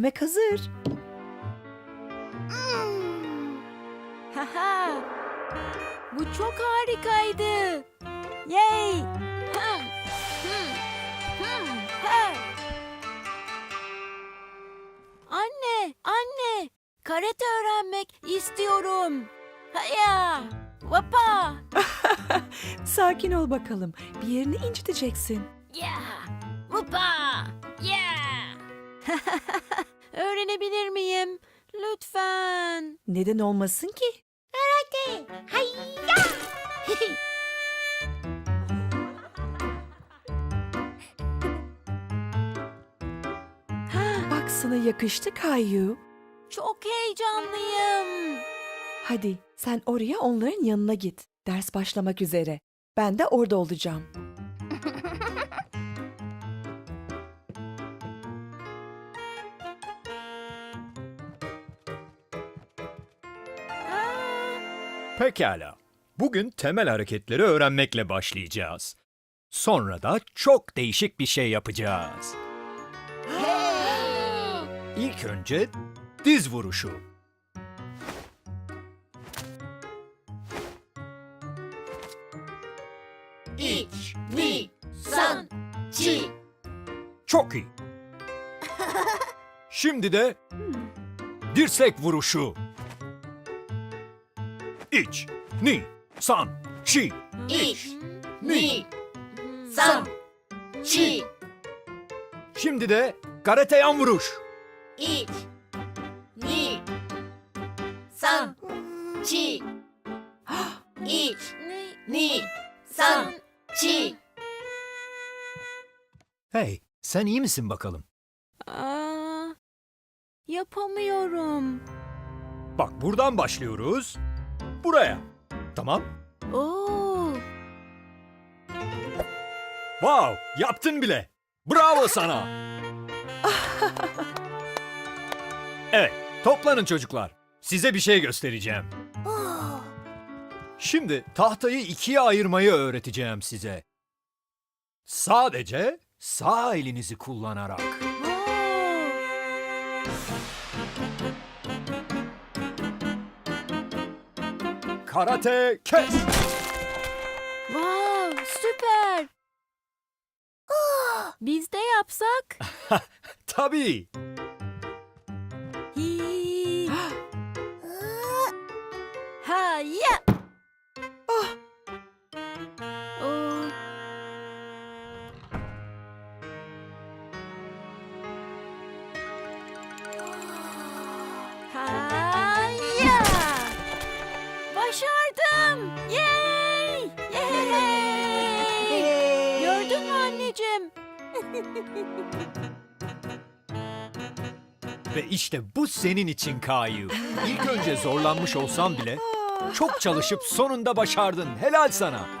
Yemek hazır. Haha. Bu çok harikaydı. Yay! Hım, ha. Anne, anne. Karate öğrenmek istiyorum. Haya! Vapa! Sakin ol bakalım. Bir yerini inciteceksin. Yeah! Vapa! Yeah! Öğrenebilir miyim? Lütfen. Neden olmasın ki? Hayya! Bak sana yakıştı Kayu. Çok heyecanlıyım. Hadi sen oraya onların yanına git. Ders başlamak üzere. Ben de orada olacağım. Pekala. Bugün temel hareketleri öğrenmekle başlayacağız. Sonra da çok değişik bir şey yapacağız. İlk önce diz vuruşu. İç, ni, san, çi. Çok iyi. Şimdi de dirsek vuruşu. İç, ni, san, şi. İç, ni, san, çi. Şimdi de karate yan vuruş. İç, ni, san, çi. İç, ni, san, çi. Hey, sen iyi misin bakalım? Aa, yapamıyorum. Bak buradan başlıyoruz. Buraya. Tamam. Oo, Wow, yaptın bile. Bravo sana. evet, toplanın çocuklar. Size bir şey göstereceğim. Şimdi tahtayı ikiye ayırmayı öğreteceğim size. Sadece sağ elinizi kullanarak. Karate kes. Wow, süper. Biz de yapsak. Tabii. Hi. ha ya. İşte bu senin için Kayu. İlk önce zorlanmış olsam bile çok çalışıp sonunda başardın. Helal sana.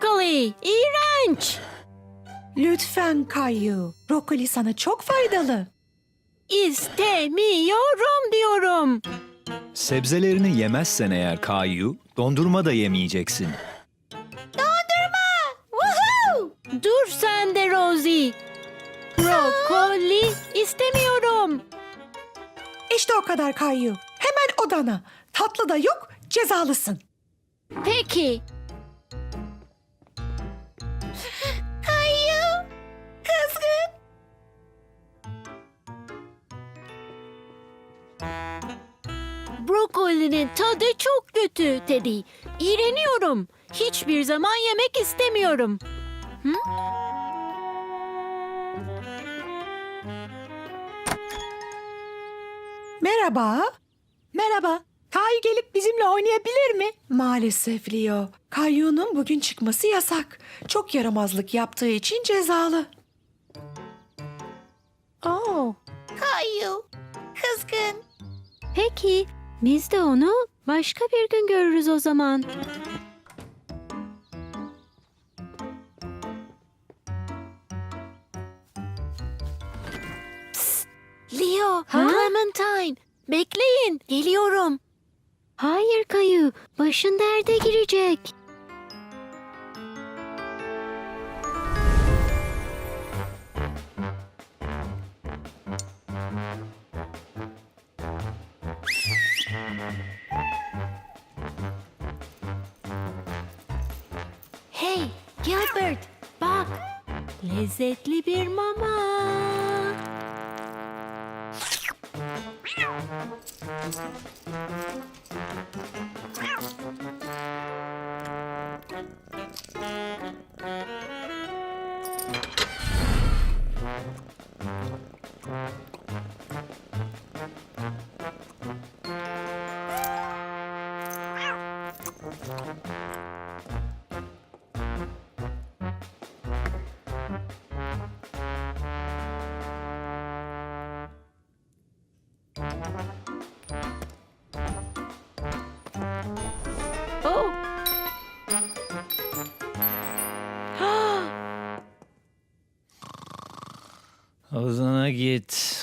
Broccoli, iğrenç. Lütfen Kayu. Brokoli sana çok faydalı. İstemiyorum diyorum. Sebzelerini yemezsen eğer Kayu, dondurma da yemeyeceksin. Woohoo! Dur sen de Rosie. Brokoli istemiyorum. İşte o kadar Kayu. Hemen odana. Tatlı da yok, cezalısın. Peki. Brokolinin tadı çok kötü Teddy. İğreniyorum. Hiçbir zaman yemek istemiyorum. Hı? Merhaba. Merhaba. Kay gelip bizimle oynayabilir mi? Maalesef Leo. Kayyu'nun bugün çıkması yasak. Çok yaramazlık yaptığı için cezalı. Oo. Kayu. Kızgın. Peki, biz de onu başka bir gün görürüz o zaman. Leo, Ha? Clementine. Bekleyin, geliyorum. Hayır Kayu, başın derde girecek. Gilbert. Bak, Lezzetli bir mama. Odana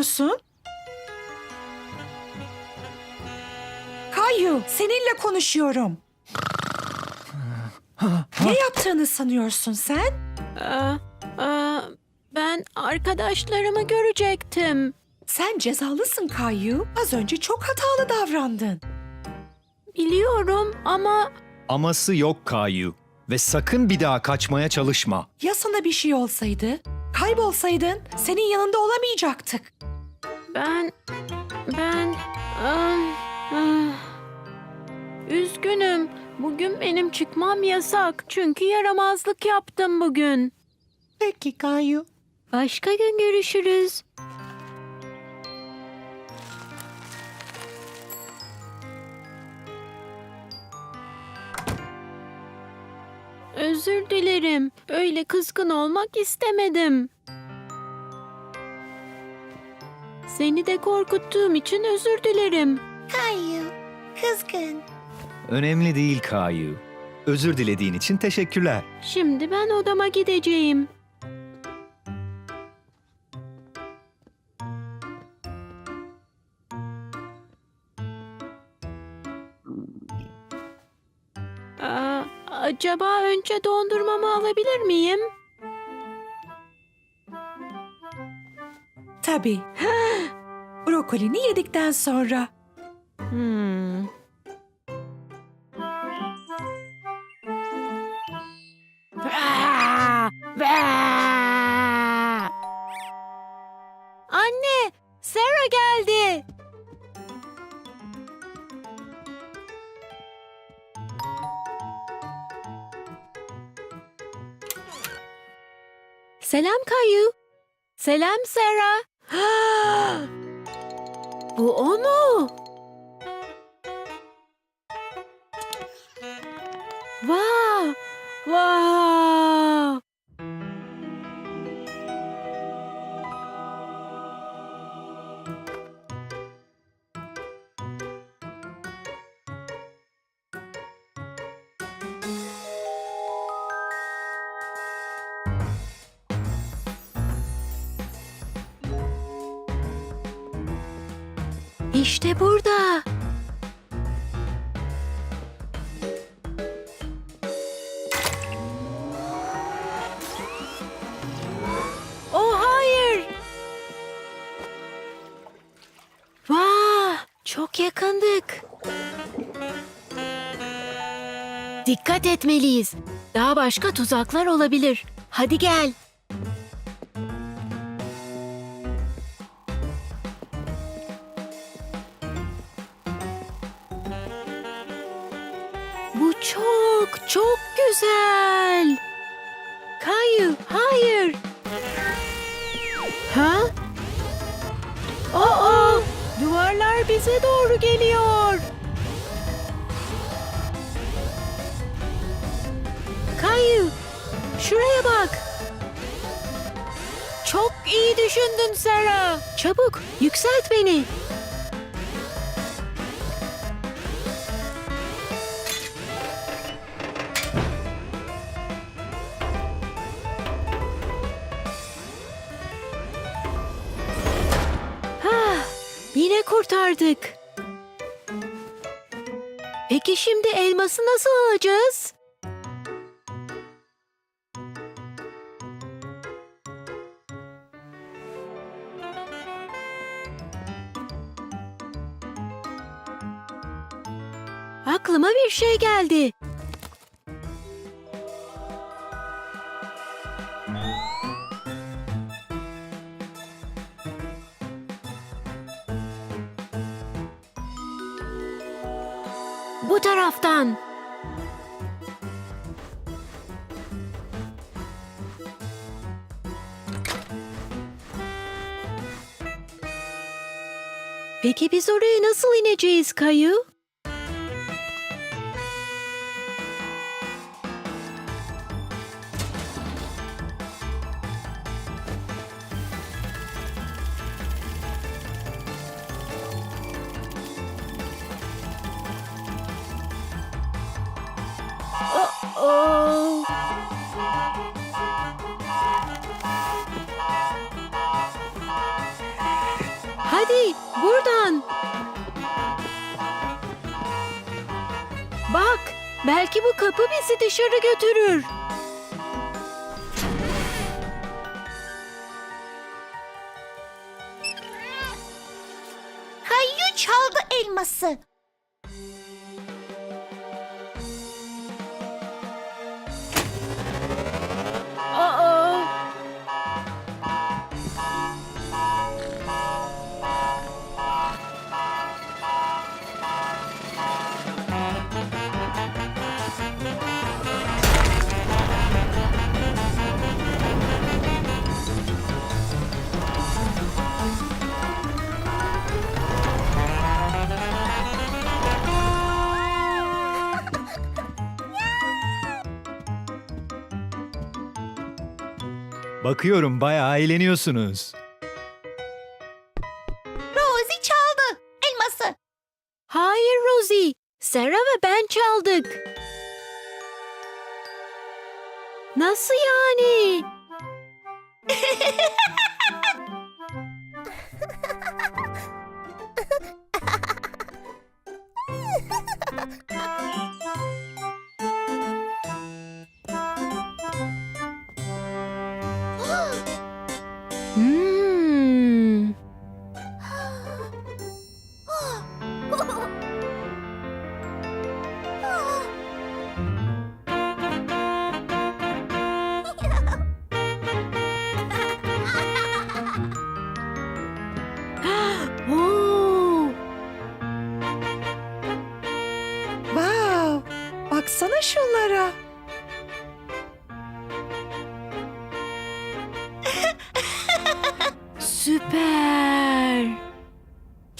Ne yapıyorsun? Kayyu, seninle konuşuyorum. ne yaptığını sanıyorsun sen? Aa, aa, ben arkadaşlarımı görecektim. Sen cezalısın Kayyu. Az önce çok hatalı davrandın. Biliyorum ama Aması yok Kayu. Ve sakın bir daha kaçmaya çalışma. Ya sana bir şey olsaydı? Kaybolsaydın senin yanında olamayacaktık. Ben ben ah, ah. üzgünüm. Bugün benim çıkmam yasak çünkü yaramazlık yaptım bugün. Peki Kayu. Başka gün görüşürüz. Özür dilerim. Öyle kızgın olmak istemedim. Seni de korkuttuğum için özür dilerim. Kayu. Kızgın. Önemli değil Kayu. Özür dilediğin için teşekkürler. Şimdi ben odama gideceğim. Aa, acaba önce dondurmamı alabilir miyim? Tabii. Brokolini yedikten sonra. Hmm. Anne, Sarah geldi. Selam Kayu. Selam Sarah. Bu o mu? İşte burada. Oh hayır. Vah, çok yakındık. Dikkat etmeliyiz. Daha başka tuzaklar olabilir. Hadi gel. Çok iyi düşündün Sarah. Çabuk, yükselt beni. Ha, yine kurtardık. Peki şimdi elması nasıl alacağız? Aklıma bir şey geldi. Bu taraftan. Peki biz oraya nasıl ineceğiz Kayu? Hadi buradan. Bak, belki bu kapı bizi dışarı götürür. Kayu çaldı elması. Bakıyorum bayağı eğleniyorsunuz. Rosie çaldı elması. Hayır Rosie, Sarah ve ben çaldık. Nasıl yani?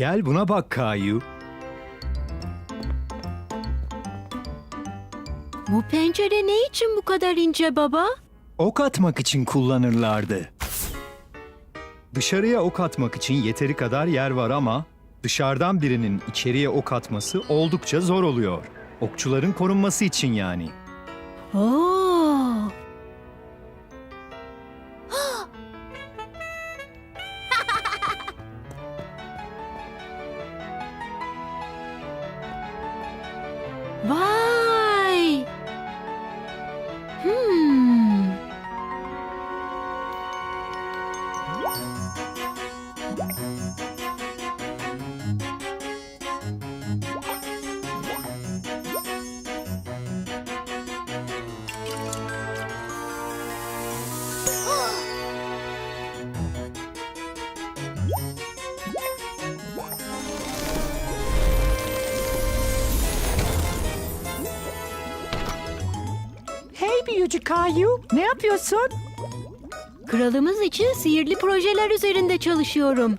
Gel buna bak Kayu. Bu pencere ne için bu kadar ince baba? Ok atmak için kullanırlardı. Dışarıya ok atmak için yeteri kadar yer var ama dışarıdan birinin içeriye ok atması oldukça zor oluyor. Okçuların korunması için yani. Oo. Kayu, ne yapıyorsun? Kralımız için sihirli projeler üzerinde çalışıyorum.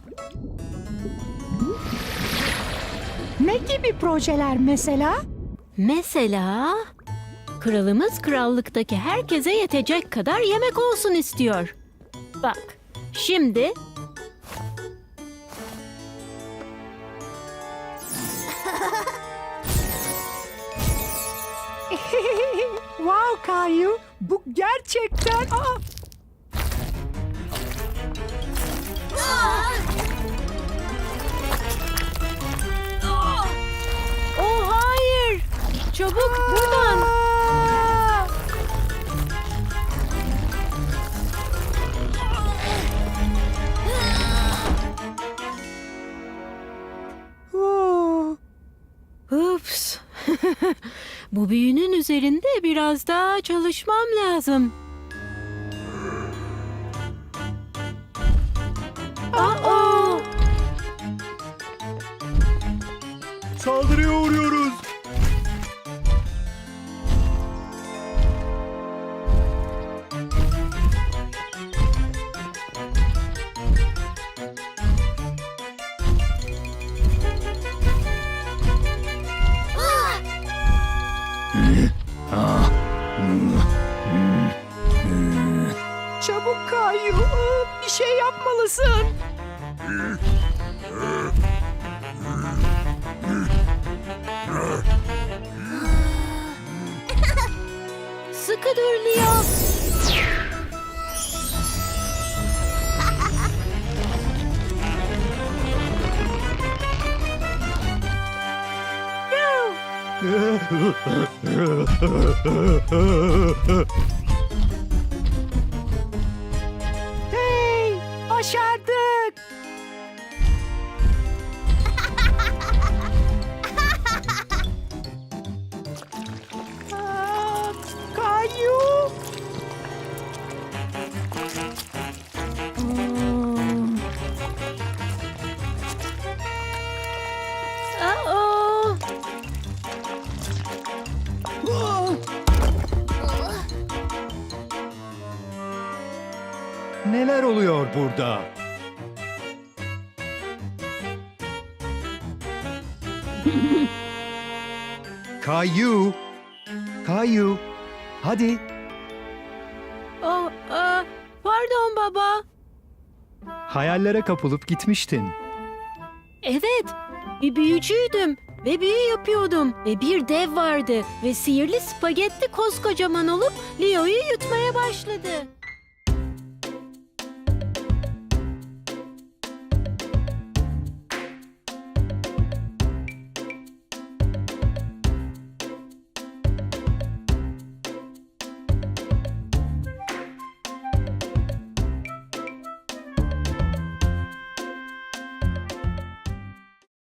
Ne gibi projeler mesela? Mesela kralımız krallıktaki herkese yetecek kadar yemek olsun istiyor. Bak, şimdi wow Kayu, bu gerçekten... Aa, Oh hayır! Çabuk buradan! Bu büyünün üzerinde biraz daha çalışmam lazım. Kayu, aa, bir şey yapmalısın. Sıkı dur Leo. burada? Kayu. Kayu. Hadi. Aa, aa, pardon baba. Hayallere kapılıp gitmiştin. Evet, bir büyücüydüm ve büyü yapıyordum ve bir dev vardı ve sihirli spagetti koskocaman olup Leo'yu yutmaya başladı.